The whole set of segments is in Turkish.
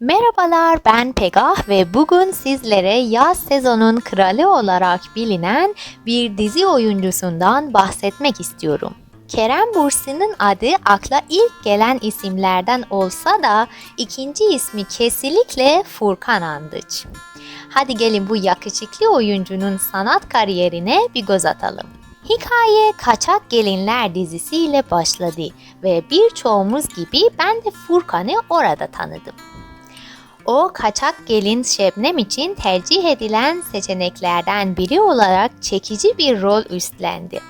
Merhabalar ben Pegah ve bugün sizlere yaz sezonun kralı olarak bilinen bir dizi oyuncusundan bahsetmek istiyorum. Kerem Bürsin'in adı akla ilk gelen isimlerden olsa da ikinci ismi kesinlikle Furkan Andıç. Hadi gelin bu yakışıklı oyuncunun sanat kariyerine bir göz atalım. Hikaye Kaçak Gelinler dizisiyle başladı ve birçoğumuz gibi ben de Furkan'ı orada tanıdım. O kaçak gelin Şebnem için tercih edilen seçeneklerden biri olarak çekici bir rol üstlendi.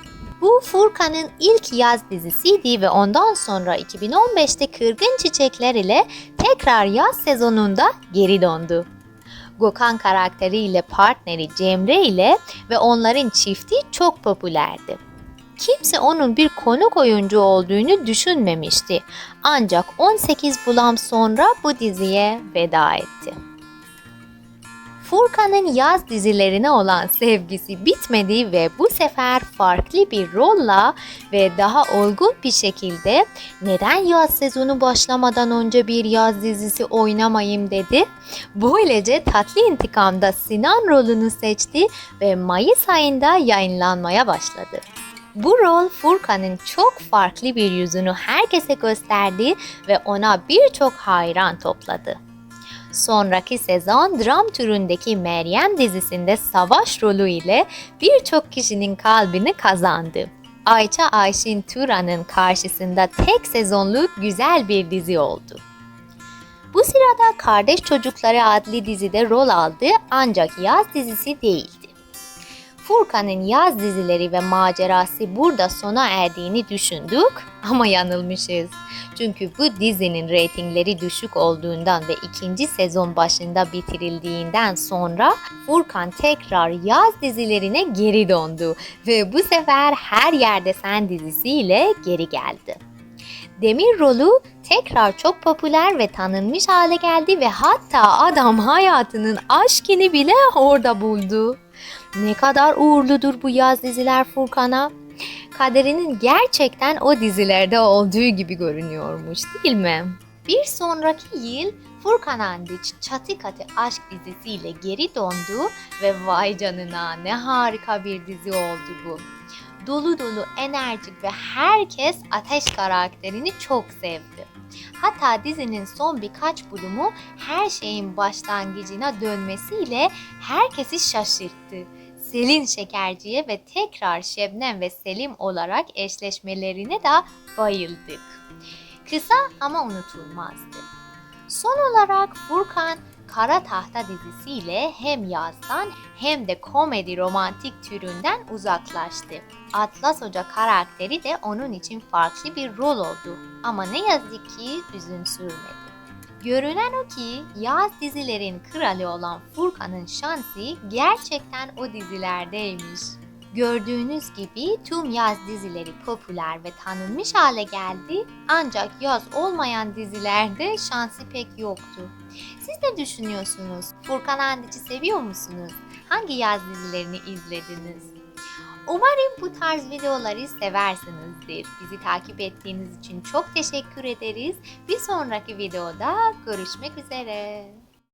Bu Furkan'ın ilk yaz dizisiydi ve ondan sonra 2015'te Kırgın Çiçekler ile tekrar yaz sezonunda geri döndü. Gökhan karakteriyle partneri Cemre ile ve onların çifti çok popülerdi. Kimse onun bir konuk oyuncu olduğunu düşünmemişti. Ancak 18 bulam sonra bu diziye veda etti. Furkan'ın yaz dizilerine olan sevgisi bitmedi ve bu sefer farklı bir rolla ve daha olgun bir şekilde neden yaz sezonu başlamadan önce bir yaz dizisi oynamayayım dedi. Böylece Tatlı İntikam'da Sinan rolünü seçti ve Mayıs ayında yayınlanmaya başladı. Bu rol Furkan'ın çok farklı bir yüzünü herkese gösterdi ve ona birçok hayran topladı. Sonraki sezon dram türündeki Meryem dizisinde savaş rolü ile birçok kişinin kalbini kazandı. Ayça Ayşin Turan'ın karşısında tek sezonluk güzel bir dizi oldu. Bu sırada Kardeş Çocukları adlı dizide rol aldı ancak yaz dizisi değildi. Furkan'ın yaz dizileri ve macerası burada sona erdiğini düşündük ama yanılmışız. Çünkü bu dizinin reytingleri düşük olduğundan ve ikinci sezon başında bitirildiğinden sonra Furkan tekrar yaz dizilerine geri döndü ve bu sefer Her Yerde Sen dizisiyle geri geldi. Demir rolü tekrar çok popüler ve tanınmış hale geldi ve hatta adam hayatının aşkını bile orada buldu. Ne kadar uğurludur bu yaz diziler Furkan'a. Kaderinin gerçekten o dizilerde olduğu gibi görünüyormuş değil mi? Bir sonraki yıl Furkan Andiç Çatı Katı Aşk dizisiyle geri döndü ve vay canına ne harika bir dizi oldu bu. Dolu dolu, enerjik ve herkes Ateş karakterini çok sevdi. Hatta dizinin son birkaç bölümü her şeyin başlangıcına dönmesiyle herkesi şaşırttı. Selin Şekerci'ye ve tekrar Şebnem ve Selim olarak eşleşmelerine de bayıldık. Kısa ama unutulmazdı. Son olarak Furkan Kara Tahta dizisiyle hem yazdan hem de komedi romantik türünden uzaklaştı. Atlas Hoca karakteri de onun için farklı bir rol oldu ama ne yazık ki üzün sürmedi. Görünen o ki yaz dizilerin kralı olan Furkan'ın şansı gerçekten o dizilerdeymiş. Gördüğünüz gibi tüm yaz dizileri popüler ve tanınmış hale geldi ancak yaz olmayan dizilerde şansı pek yoktu. Siz ne düşünüyorsunuz? Furkan Andiç'i seviyor musunuz? Hangi yaz dizilerini izlediniz? Umarım bu tarz videoları seversinizdir. Bizi takip ettiğiniz için çok teşekkür ederiz. Bir sonraki videoda görüşmek üzere.